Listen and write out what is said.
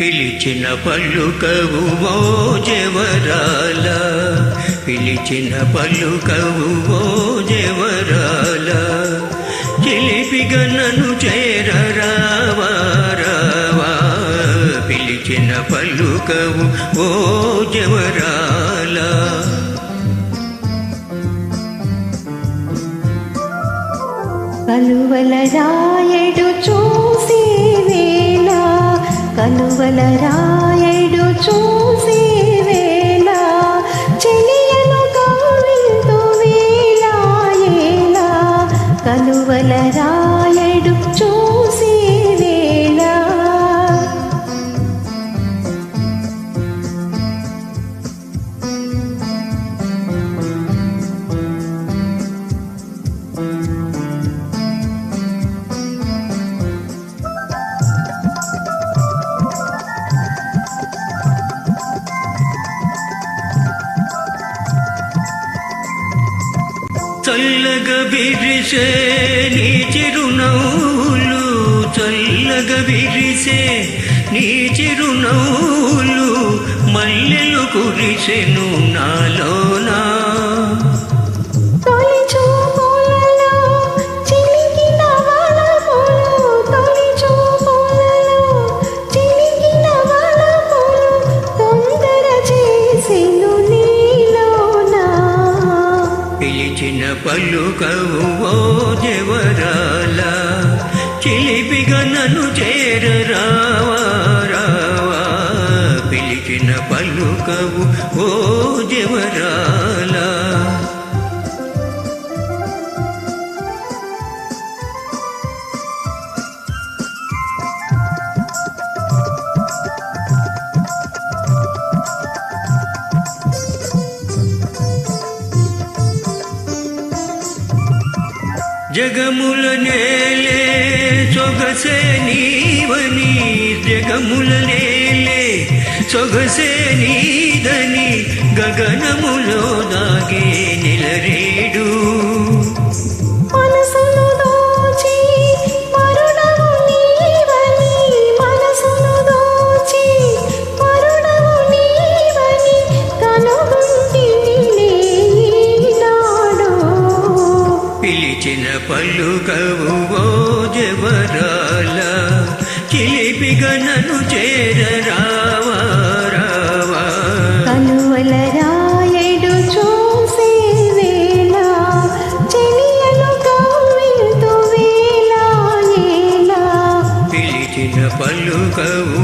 పిలిచిన పలుకవు ఓ జవరాల. పిలిచిన పలుకవు ఓ జవరాల. చిలిపిగా నన్ను చేరరావారావా. పిలిచిన పలుకవు ఓ జవరాల. పలువల రాయడు చూసి కలువల రాయడు చూ చల్లగ విరిసే నీ చిరునవ్వులు చల్లగ విరిసే నీ చిరునవ్వులు మల్లెలు కురిసెను నాలోనా? పలుకవు ఓ జవరాల చిలిపిగా నన్ను చేరరావా రావా. పిలిచిన పలుకవు ఓ జవరాలా జగముల నేలే సొగసే నీవని జగముల నేలే సొగసే నీదని గగనములో దాగే పిలిచిన పలుకవు ఓ జవరాల చిలిపిగా నన్ను చేరరావా రావా. కలువల రాయడు చూసే వేళ చెలియను కవ్వింతు వేళ ఏలా పిలిచిన పలుకవు ఓ జవరాల